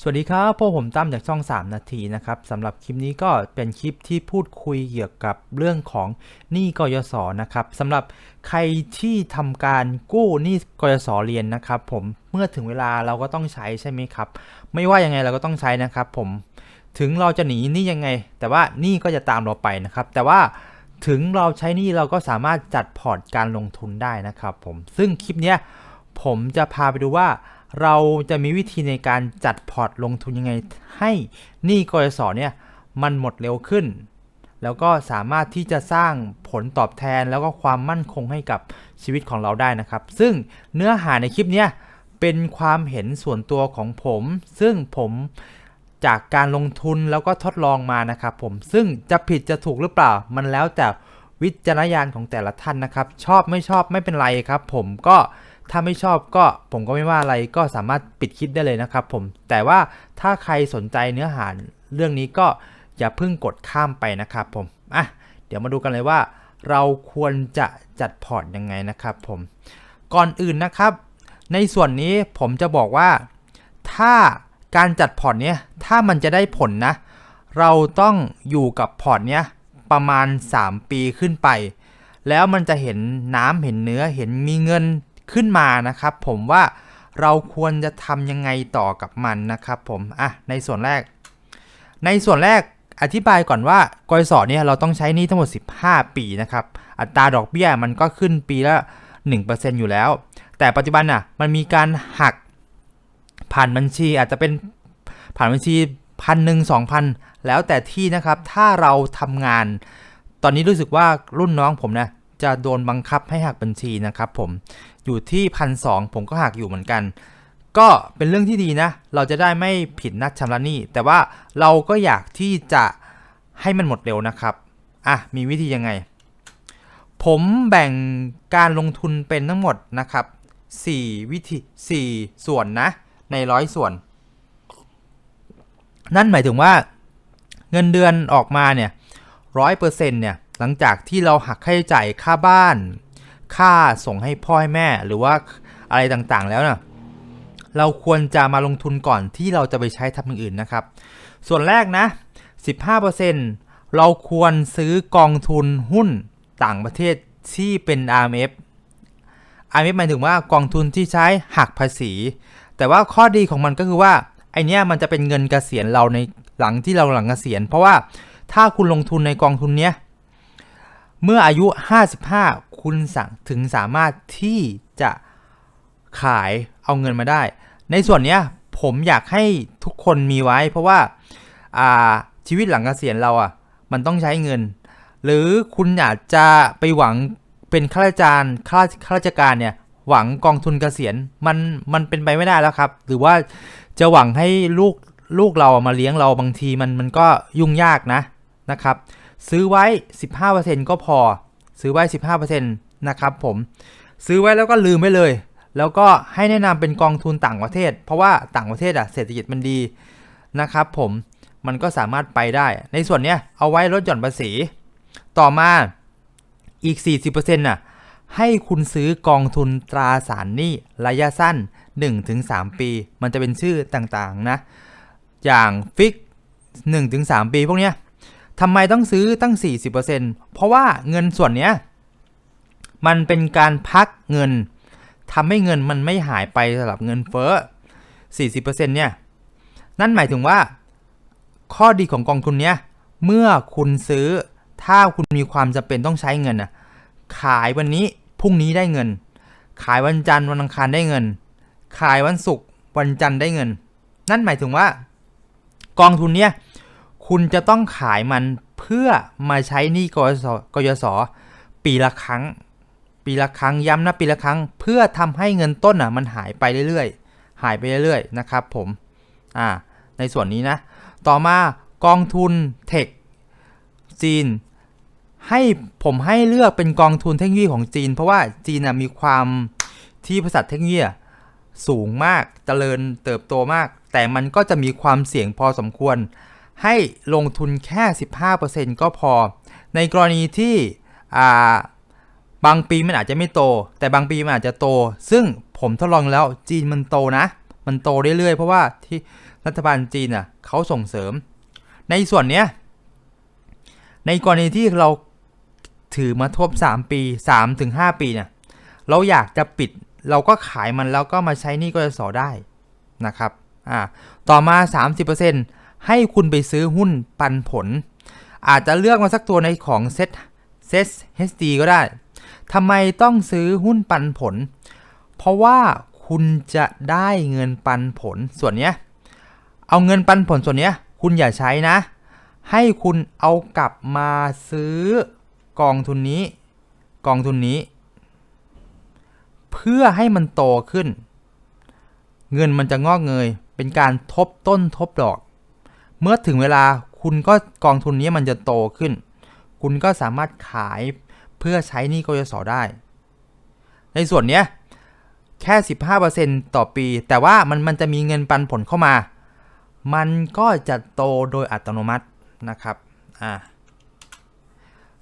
สวัสดีครับพวกผมตั้มจากช่อง 3 นาทีนะครับสำหรับคลิปนี้ก็เป็นคลิปที่พูดคุยเกี่ยวกับเรื่องของหนี้กยศนะครับสำหรับใครที่ทำการกู้หนี้กยศเรียนนะครับผมเมื่อถึงเวลาเราก็ต้องใช้ใช่ไหมครับ ไม่ว่ายังไงเราก็ต้องใช้นะครับ ผมถึงเราจะหนีหนี้ยังไง แต่ว่าหนี้ก็จะตามเราไปนะครับ แต่ว่าถึงเราใช้หนี้เราก็สามารถจัดพอร์ตการลงทุนได้นะครับ ผมซึ่งคลิปนี้ผมจะพาไปดูว่า เราจะมีวิธีในการจัดพอร์ตลงทุนยังไง ให้หนี้กยศเนี่ยมันหมดเร็วขึ้น แล้วก็สามารถที่จะสร้างผลตอบแทนแล้วก็ความมั่นคงให้กับชีวิตของเราได้นะครับ ซึ่งเนื้อหาในคลิปเนี้ยเป็นความเห็นส่วนตัวของผม ซึ่งผมจากการลงทุนแล้วก็ทดลองมานะครับผมซึ่งจะผิดจะถูกหรือเปล่า มันแล้วแต่วิจารณญาณของแต่ละท่านนะครับ ชอบไม่ชอบไม่เป็นไรครับ ผมก็ ถ้าไม่ชอบก็ผมก็ไม่ว่าอะไรก็สามารถปิดคลิปได้เลยนะครับผมแต่ว่าถ้าใครสนใจเนื้อหาเรื่องนี้ก็อย่าเพิ่งกดข้ามไปนะครับผมอะเดี๋ยวมาดูกันเลยว่า เราควรจะจัดพอร์ตยังไงนะครับผมก่อนอื่นนะครับ ในส่วนนี้ผมจะบอกว่า ถ้าการจัดพอร์ตเนี้ยถ้ามันจะได้ผลนะ เราต้องอยู่กับพอร์ตเนี้ยประมาณ 3 ปีขึ้นไป แล้วมันจะเห็นน้ำเห็นเนื้อเห็นมีเงิน ขึ้นมานะครับ ผมว่าเราควรจะทำยังไงต่อกับมันนะครับผมอะในส่วนแรก ในส่วนแรกอธิบายก่อนว่ากยศเนี่ยเราต้องใช้นี้ทั้งหมด 15 ปีนะครับ อัตราดอกเบี้ยมันก็ขึ้นปีละ 1%อยู่แล้ว แต่ปัจจุบันน่ะมันมีการหักผ่านบัญชีอาจจะเป็นผ่านบัญชีพันหนึ่งสองพันแล้วแต่ที่นะครับถ้าเราทำงาน ตอนนี้รู้สึกว่ารุ่นน้องผมนะ จะโดนบังคับให้หักบัญชีนะครับผมอยู่ที่พันสผมก็หักอยู่เหมือนกัน ก็เป็นเรื่องที่ดีนะ เราจะได้ไม่ผิดนัดชำระหนี้ แต่ว่าเราก็อยากที่จะให้มันหมดเร็วนะครับอะมีวิธียังไง ผมแบ่งการลงทุนเป็นทั้งหมดนะครับ 4 วิธี 4 ส่วนนะ ในร้อยส่วน นั่นหมายถึงว่าเงินเดือนออกมาเนี่ยร้อยเปอร์เซ็นต์เนี่ย หลังจากที่เราหักค่าใช้จ่ายค่าบ้าน ค่าส่งให้พ่อให้แม่หรือว่าอะไรต่างๆแล้วนะเราควรจะมาลงทุนก่อนที่เราจะไปใช้ทำอย่างอื่นนะครับ ส่วนแรกนะ 15%เราควรซื้อกองทุนหุ้นต่างประเทศที่เป็น RMF RMF หมายถึงว่ากองทุนที่ใช้หักภาษี แต่ว่าข้อดีของมันก็คือว่าไอเนี้ยมันจะเป็นเงินเกษียณเราในหลังที่เราหลังเกษียณ เพราะว่าถ้าคุณลงทุนในกองทุนเนี้ย เมื่ออายุ 55 คุณสั่งถึงสามารถที่จะขายเอาเงินมาได้ ในส่วนเนี้ยผมอยากให้ทุกคนมีไว้ เพราะว่าชีวิตหลังเกษียณเราอะมันต้องใช้เงิน หรือคุณอยากจะไปหวังเป็นข้าราชการข้าข้าราชการเนี่ยหวังกองทุนเกษียณมันมันเป็นไปไม่ได้แล้วครับ หรือว่าจะหวังให้ลูกลูกเรามาเลี้ยงเราบางทีมันมันก็ยุ่งยากนะนะครับ ซื้อไว้ 15%ก็พอ ซื้อไว้ 15%นะครับผม ซื้อไว้แล้วก็ลืมไว้เลย แล้วก็ให้แนะนำเป็นกองทุนต่างประเทศ เพราะว่าต่างประเทศอะเศรษฐกิจมันดีนะครับผมมันก็สามารถไปได้ ในส่วนเนี้ยเอาไว้ลดหย่อนภาษี ต่อมาอีก 40%น่ะให้คุณซื้อกองทุนตราสารหนี้ระยะสั้น 1-3 ปี มันจะเป็นชื่อต่างๆนะ อย่างฟิก 1-3 ปีพวกเนี้ย ทำไมต้องซื้อตั้ง 40%เพราะว่าเงินส่วนเนี้ยมันเป็นการพักเงินทำให้เงินมันไม่หายไปสำหรับเงินเฟ้อ 40%เนี่ยนั่นหมายถึงว่า ข้อดีของกองทุนเนี้ยเมื่อคุณซื้อถ้าคุณมีความจำเป็นต้องใช้เงินนะขายวันนี้พรุ่งนี้ได้เงิน ขายวันจันทร์วันอังคารได้เงิน ขายวันศุกร์วันจันทร์ได้เงิน นั่นหมายถึงว่า กองทุนเนี้ย คุณจะต้องขายมันเพื่อมาใช้หนี้กยศกยศปีละครั้ง ปีละครั้งย้ำนะปีละครั้ง เพื่อทำให้เงินต้นอะมันหายไปเรื่อยๆ หายไปเรื่อยๆนะครับผมอ่าในส่วนนี้นะ ต่อมากองทุนเทคจีน ให้ผมให้เลือกเป็นกองทุนเทคโนโลยีของจีน เพราะว่าจีนมีความที่บริษัทเทคโนโลยีสูงมากเจริญเติบโตมาก แต่มันก็จะมีความเสี่ยงพอสมควร ให้ลงทุนแค่ 15%ก็พอ ในกรณีที่บางปีมันอาจจะไม่โต แต่บางปีมันอาจจะโต ซึ่งผมทดลองแล้วจีนมันโตนะ มันโตเรื่อยๆ เพราะว่าที่รัฐบาลจีนอะเขาส่งเสริม ในส่วนเนี้ย ในกรณีที่เราถือมาทบ 3 ปี 3-5ถึงปีเนี่ยเราอยากจะปิดเราก็ขายมันแล้วก็มาใช้นี่กยศได้นะครับ อ่า ต่อมา 30% ให้คุณไปซื้อหุ้นปันผล อาจจะเลือกมาสักตัวในของเซ็ตเซ็ต HD ก็ได้ทำไมต้องซื้อหุ้นปันผล เพราะว่าคุณจะได้เงินปันผลส่วนเนี้ยเอาเงินปันผลส่วนเนี้ยคุณอย่าใช้นะ ให้คุณเอากลับมาซื้อกองทุนนี้ กองทุนนี้ เพื่อให้มันโตขึ้น เงินมันจะงอกเงย เป็นการทบต้นทบดอก เมื่อถึงเวลาคุณก็กองทุนนี้มันจะโตขึ้น คุณก็สามารถขายเพื่อใช้หนี้กยศได้ ในส่วนเนี้ยแค่ 15%ต่อปี แต่ว่ามันมันจะมีเงินปันผลเข้ามา มันก็จะโตโดยอัตโนมัตินะครับ อ่า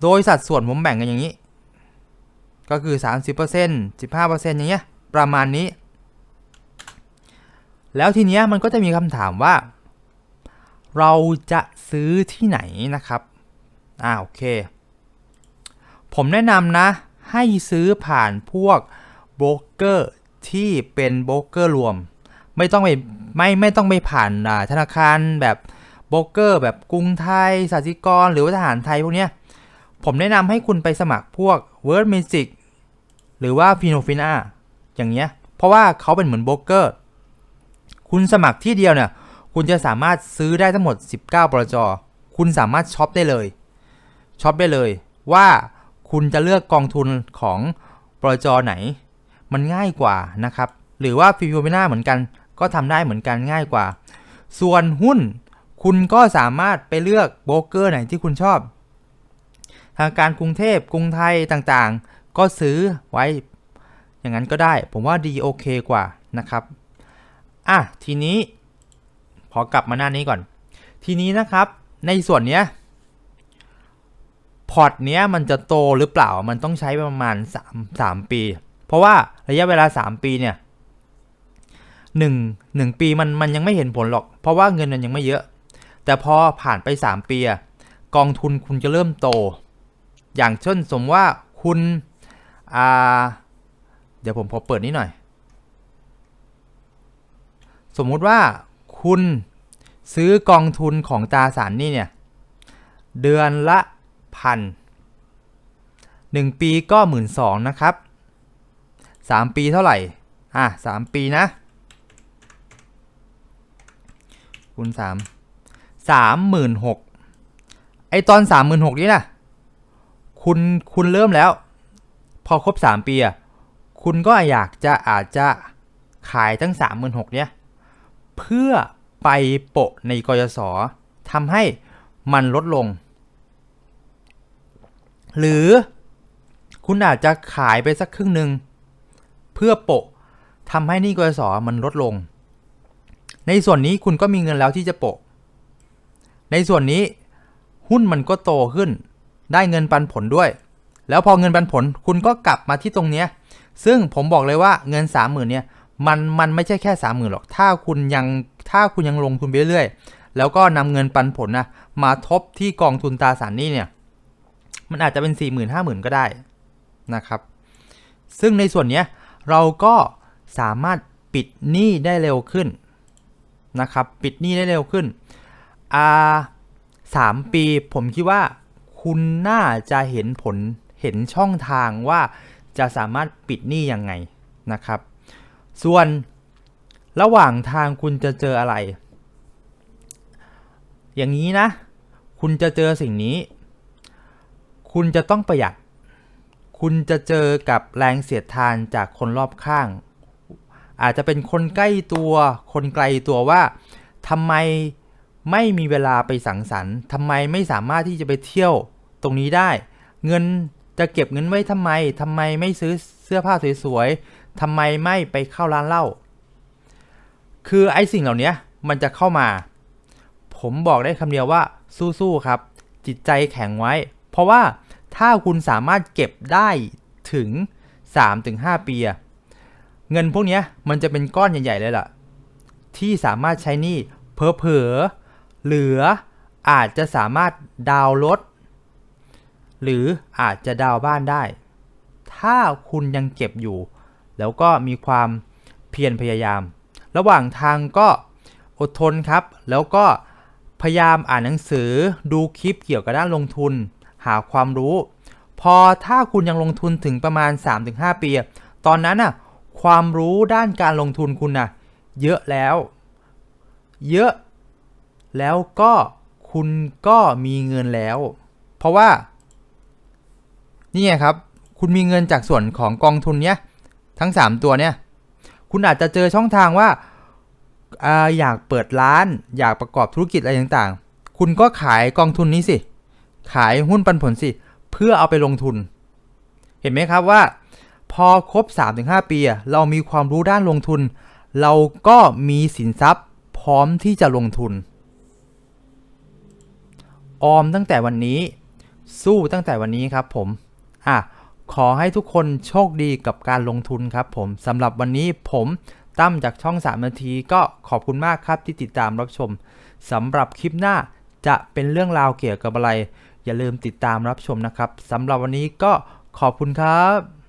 โดยสัดส่วนผมแบ่งกันอย่างนี้ ก็คือ 30% 15%อย่างเงี้ย ประมาณนี้ แล้วทีเนี้ยมันก็จะมีคำถามว่า เราจะซื้อที่ไหนนะครับอ่าโอเค ผมแนะนำนะ ให้ซื้อผ่านพวกโบรกเกอร์ที่เป็นโบรกเกอร์รวม ไม่ต้องไปไม่ไม่ต้องไปผ่านธนาคารแบบโบรกเกอร์ แบบกรุงไทยสาธิกร หรือว่าทหารไทยพวกเนี้ยผมแนะนำให้คุณไปสมัครพวก Word Magic หรือว่า f i n o f i n a อย่างเงี้ย เพราะว่าเขาเป็นเหมือนโบรกเกอร์ คุณสมัครที่เดียวเนี่ย คุณจะสามารถซื้อได้ทั้งหมด 19บลจคุณสามารถช็อปได้เลย ช็อปได้เลยว่าคุณจะเลือกกองทุนของบลจไหน มันง่ายกว่านะครับ หรือว่าฟิโอเมนาเหมือนกัน ก็ทำได้เหมือนกันง่ายกว่า ส่วนหุ้นคุณก็สามารถไปเลือกโบรกเกอร์ไหนที่คุณชอบ ทางการกรุงเทพกรุงไทยต่างๆ ก็ซื้อไว้ อย่างนั้นก็ได้ ผมว่าดีโอเคกว่านะครับ อะ ทีนี้ พอกลับมาหน้านี้ก่อน ทีนี้นะครับ ในส่วนเนี้ยพอร์ตเนี้ยมันจะโตหรือเปล่ามันต้องใช้ประมาณ3 3ปี เพราะว่าระยะเวลา 3 ปีเนี่ยหนึ่งหนึ่งปีมันมันยังไม่เห็นผลหรอก เพราะว่าเงินมันยังไม่เยอะ แต่พอผ่านไป 3 ปีอะกองทุนคุณจะเริ่มโต อย่างเช่นสมว่าคุณอ่าเดี๋ยวผมพอเปิดนี้หน่อย สมมุติว่า คุณซื้อกองทุนของตราสารนี่เนี่ย เดือนละพันหนึ่งปีก็หมื่นสองนะครับสามปีเท่าไหร่ อะสามปีนะ คูณสามสามหมื่นหกไอตอนสามหมื่นหกนี่นะคุณคุณเริ่มแล้ว พอครบสามปีอะคุณก็อยากจะอาจจะขายตั้งสามหมื่นหกเนี่ย เพื่อไปโปะในกยศทำให้มันลดลง หรือคุณอาจจะขายไปสักครึ่งหนึ่งเพื่อโปะทำให้นี่กยศมันลดลง ในส่วนนี้คุณก็มีเงินแล้วที่จะโปะ ในส่วนนี้หุ้นมันก็โตขึ้น ได้เงินปันผลด้วย แล้วพอเงินปันผลคุณก็กลับมาที่ตรงเนี้ยซึ่งผมบอกเลยว่าเงิน 3 0,000เนี่ย มันมันไม่ใช่แค่30,000หรอก ถ้าคุณยังถ้าคุณยังลงทุนไปเรื่อยๆ แล้วก็นำเงินปันผลนะมาทบที่กองทุนตราสารหนี้เนี่ย มันอาจจะเป็น4 0 0 0 0 5 0,000ก็ได้นะครับ ซึ่งในส่วนนี้เราก็สามารถปิดหนี้ได้เร็วขึ้นนะครับ ปิดหนี้ได้เร็วขึ้นอ่าสามปีผมคิดว่าคุณน่าจะเห็นผลเห็นช่องทางว่าจะสามารถปิดหนี้ยังไงนะครับ ส่วนระหว่างทางคุณจะเจออะไร อย่างนี้นะ คุณจะเจอสิ่งนี้ คุณจะต้องประหยัด คุณจะเจอกับแรงเสียดทานจากคนรอบข้าง อาจจะเป็นคนใกล้ตัว คนไกลตัวว่าทำไมไม่มีเวลาไปสังสรรค์ทำไมไม่สามารถที่จะไปเที่ยวตรงนี้ได้ เงินจะเก็บเงินไว้ทำไมทำไมไม่ซื้อเสื้อผ้าสวย ทำไมไม่ไปเข้าร้านเหล้าคือไอ้สิ่งเหล่านี้มันจะเข้ามา ผมบอกได้คำเดียวว่าสู้ๆครับ จิตใจแข็งไว้ เพราะว่าถ้าคุณสามารถเก็บได้ถึง 3-5 ปีเงินพวกนี้มันจะเป็นก้อนใหญ่ ๆ เลยล่ะ ที่สามารถใช้นี้เพอเผอเหลืออาจจะสามารถดาวรถ หรืออาจจะดาวบ้านได้ ถ้าคุณยังเก็บอยู่ แล้วก็มีความเพียรพยายาม ระหว่างทางก็อดทนครับ แล้วก็พยายามอ่านหนังสือดูคลิปเกี่ยวกับด้านลงทุน หาความรู้ พอถ้าคุณยังลงทุนถึงประมาณ 3-5 ปี ตอนนั้นน่ะความรู้ด้านการลงทุนคุณน่ะเยอะแล้ว เยอะ แล้วก็คุณก็มีเงินแล้ว เพราะว่า นี่ไงครับ คุณมีเงินจากส่วนของกองทุนเนี้ย ทั้ง 3 ตัวเนี้ยคุณอาจจะเจอช่องทางว่าอยากเปิดร้าน อยากประกอบธุรกิจอะไรต่างๆ คุณก็ขายกองทุนนี้สิ ขายหุ้นปันผลสิ เพื่อเอาไปลงทุน เห็นไหมครับว่า พอครบ 3-5 ปี เรามีความรู้ด้านลงทุน เราก็มีสินทรัพย์พร้อมที่จะลงทุน ออมตั้งแต่วันนี้ สู้ตั้งแต่วันนี้ครับผม อะ ขอให้ทุกคนโชคดีกับการลงทุนครับผมสำหรับวันนี้ผมตั้มจากช่อง 3 นาทีก็ขอบคุณมากครับที่ติดตามรับชมสำหรับคลิปหน้าจะเป็นเรื่องราวเกี่ยวกับอะไร อย่าลืมติดตามรับชมนะครับสำหรับวันนี้ก็ขอบคุณครับ